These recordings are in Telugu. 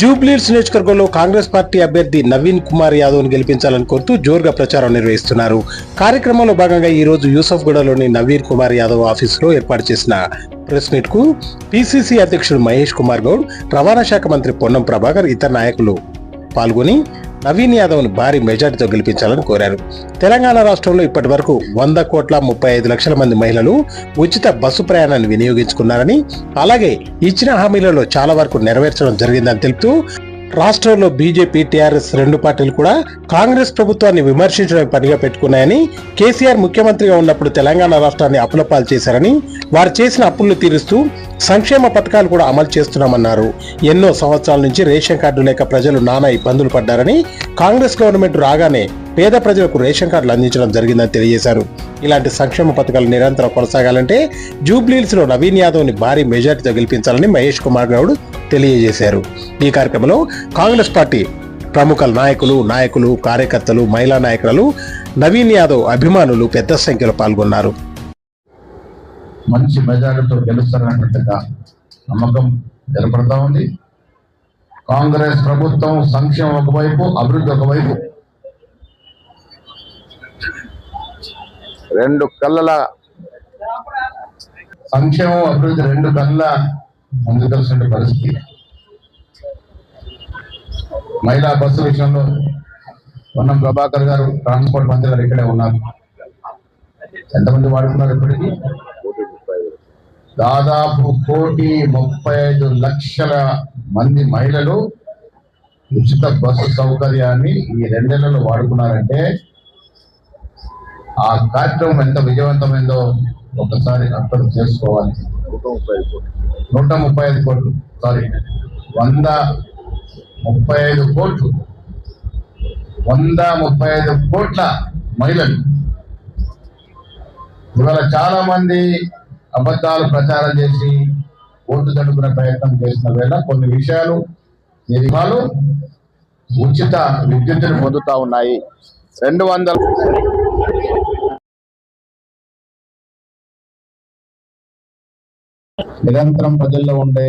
జూబ్లీస్ నియోజకవర్గంలో కాంగ్రెస్ పార్టీ అభ్యర్థి నవీన్ కుమార్ యాదవ్ను గెలిపించాలని కోరుతూ జోరుగా ప్రచారం నిర్వహిస్తున్నారు. కార్యక్రమంలో భాగంగా ఈ రోజు యూసఫ్గూడలోని నవీన్ కుమార్ యాదవ్ ఆఫీసులో ఏర్పాటు చేసిన ప్రెస్ మీట్కు పిసిసి అధ్యక్షుడు మహేష్ కుమార్ గౌడ్ రవాణా శాఖ మంత్రి పొన్నం ప్రభాకర్ ఇతర నాయకులు పాల్గొని నవీన్ యాదవ్ను భారీ మెజార్టీతో గెలిపించాలని కోరారు. తెలంగాణ రాష్ట్రంలో ఇప్పటి వరకు వంద కోట్ల ముప్పై ఐదు లక్షల మంది మహిళలు ఉచిత బస్సు ప్రయాణాన్ని వినియోగించుకున్నారని అలాగే ఇచ్చిన హామీలలో చాలా వరకు నెరవేర్చడం జరిగిందని తెలుపుతూ రాష్ట్రంలో బీజేపీ టీఆర్ఎస్ రెండు పార్టీలు కూడా కాంగ్రెస్ ప్రభుత్వాన్ని విమర్శించడం పనిగా పెట్టుకున్నాయని కేసీఆర్ ముఖ్యమంత్రిగా ఉన్నప్పుడు తెలంగాణ రాష్ట్రాన్ని అప్పులపాలు చేశారని వారు చేసిన అప్పులను తీరుస్తూ సంక్షేమ పథకాలు కూడా అమలు చేస్తున్నామన్నారు. ఎన్నో సంవత్సరాల నుంచి రేషన్ కార్డు లేక ప్రజలు నానా ఇబ్బందులు పడ్డారని కాంగ్రెస్ గవర్నమెంట్ రాగానే పేద ప్రజలకు రేషన్ కార్డులు అందించడం జరిగిందని తెలియజేశారు. ఇలాంటి సంక్షేమ పథకాలు నిరంతరం కొనసాగాలంటే జూబ్లీహిల్స్లో నవీన్ యాదవ్ని భారీ మెజార్టీతో గెలిపించాలని మహేష్ కుమార్ గౌడ్ తెలియజేశారు. ఈ కార్యక్రమంలో కాంగ్రెస్ పార్టీ ప్రముఖ నాయకులు నాయకులు కార్యకర్తలు మహిళా నాయకులు నవీన్ యాదవ్ అభిమానులు పెద్ద సంఖ్యలో పాల్గొన్నారు. మంచి మెజారిటీతో గెలుస్తారన్నట్టుగా నమ్మకం నిలబడతా ఉంది. కాంగ్రెస్ ప్రభుత్వం సంక్షేమం ఒకవైపు అభివృద్ధి ఒకవైపు. రెండు కళ్ళల సంక్షేమం అభివృద్ధి రెండు కళ్ళ ముందుకెళ్తున్న పరిస్థితి. మహిళా బస్సు విషయంలో పొన్నం ప్రభాకర్ గారు ట్రాన్స్పోర్ట్ మంత్రి గారు ఇక్కడే ఉన్నారు. ఎంతమంది వాడుకున్నారు ఇప్పటికీ? దాదాపు కోటి ముప్పై ఐదు లక్షల మంది మహిళలు ఉచిత బస్సు సౌకర్యాన్ని ఈ రెండేళ్ళలో వాడుకున్నారంటే ఆ కార్యక్రమం ఎంత విజయవంతమైందో ఒకసారి అర్థం చేసుకోవాలి. నూట ముప్పై ఐదు కోట్లు. సారీ వంద ముప్పై ఐదు కోట్లు. వంద ముప్పై ఐదు కోట్ల మహిళలు. ఇవాళ చాలా మంది అబద్ధాలు ప్రచారం చేసి ఓటు తడుకునే ప్రయత్నం చేసిన వేళ కొన్ని విషయాలు నిర్మాలు ఉచిత విద్యుత్తును పొందుతా ఉన్నాయి. రెండు వందల నిరంతరం ప్రజల్లో ఉండే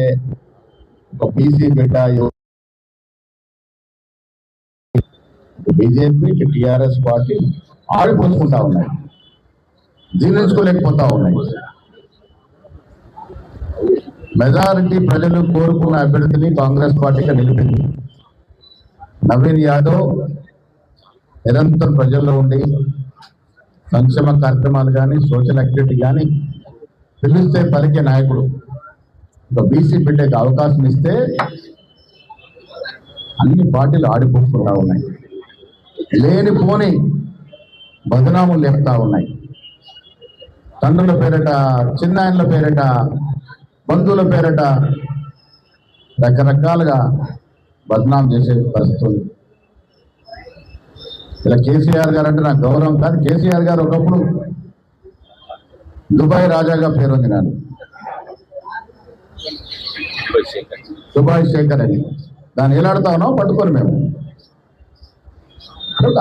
ఒక బీసీ బిడ్డ బీజేపీ టిఆర్ఎస్ పార్టీ ఆడిపోసుకుంటా ఉన్నాయి. జీర్ణించుకోలేకపోతా ఉన్నాయి. మెజారిటీ ప్రజలు కోరుకున్న అభ్యర్థిని కాంగ్రెస్ పార్టీగా నిలిపింది. నవీన్ యాదవ్ నిరంతరం ప్రజల్లో ఉండి సంక్షేమ కార్యక్రమాలు కానీ సోషల్ యాక్టివిటీ కానీ పిలిస్తే పలికే నాయకుడు. ఒక బీసీ బిడ్డకి అవకాశం ఇస్తే అన్ని పార్టీలు ఆడిపోసుకుంటా ఉన్నాయి. లేని పోని బదనాములు లేపుతా ఉన్నాయి. తండ్రుల పేరట చిన్నాయనల పేరట బంధువుల పేరట రకరకాలుగా బదనాం చేసే పరిస్థితి ఉంది. ఇలా కేసీఆర్ గారు అంటే నాకు గౌరవం కాదు. కేసీఆర్ గారు ఒకప్పుడు దుబాయ్ రాజాగా పేరొందినాడు దుబాయ్ శేఖర్ అని. దాన్ని ఎలాడుతా ఉన్నాం పట్టుకొని మేము.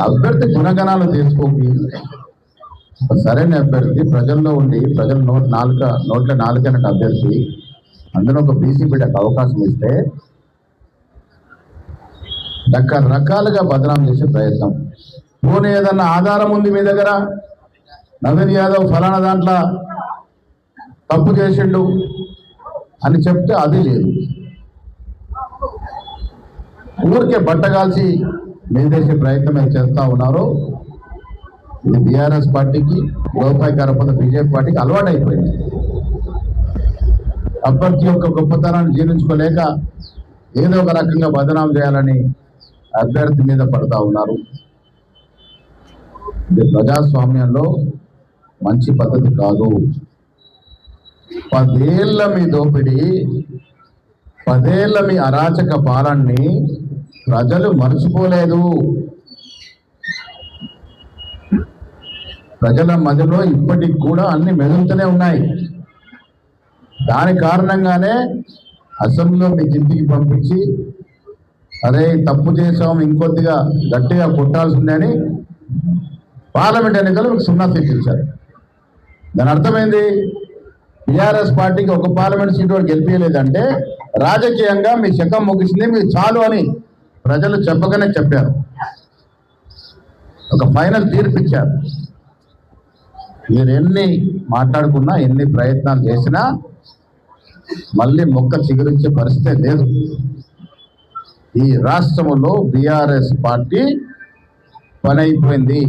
అభ్యర్థి గుణగణాలు తీసుకోకి సరైన అభ్యర్థి ప్రజల్లో ఉండి ప్రజల నోట్ నాలుక నోట్ల నాలుకనకు అభ్యర్థి అందులో ఒక బీసీ బిడ్డకు అవకాశం ఇస్తే రకరకాలుగా బదనాం చేసే ప్రయత్నం. పోనీ ఏదన్నా ఆధారం ఉంది మీ దగ్గర? నవీన్ యాదవ్ ఫలానా దాంట్లో తప్పు చేసిండు అని చెప్తే అది లేదు. ఊరికే బట్టగాల్చి మీదేసే ప్రయత్నం మీరు చేస్తూ ఉన్నారు ఇది బీఆర్ఎస్ పార్టీకి రూపాయి కరపద బీజేపీ పార్టీకి అలవాటు అయిపోయింది అభ్యర్థి యొక్క గొప్పతనాన్ని జీర్ణించుకోలేక ఏదో ఒక రకంగా బదనాం చేయాలని అభ్యర్థి మీద పడతా ఉన్నారు. ఇది ప్రజాస్వామ్యంలో మంచి పద్ధతి కాదు. పదేళ్ళ మీ దోపిడీ పదేళ్ళ మీ అరాచక పాలన్ని ప్రజలు మర్చిపోలేదు. ప్రజల మధ్యలో ఇప్పటికి కూడా అన్ని మెదులుతూనే ఉన్నాయి. దాని కారణంగానే అసెంబ్లీలో మీ ఇంటికి పంపించి అరే తప్పు చేసాం ఇంకొద్దిగా గట్టిగా కొట్టాల్సి ఉందని పార్లమెంట్ ఎన్నికలు మీకు సున్నా సీట్లు దాని అర్థమైంది? టీఆర్ఎస్ పార్టీకి ఒక పార్లమెంట్ సీట్ వాళ్ళు గెలిపించలేదంటే రాజకీయంగా మీ శకం ముగిసింది మీరు చాలు అని ప్రజలు చెప్పగానే చెప్పారు. ఒక ఫైనల్ తీర్పిచ్చారు మీరు ఎన్ని మాట్లాడుకున్నా ఎన్ని ప్రయత్నాలు చేసినా మళ్ళీ మొక్క చిగురించే పరిస్థితే లేదు. ఈ రాష్ట్రంలో బీఆర్ఎస్ పార్టీ పని అయిపోయింది.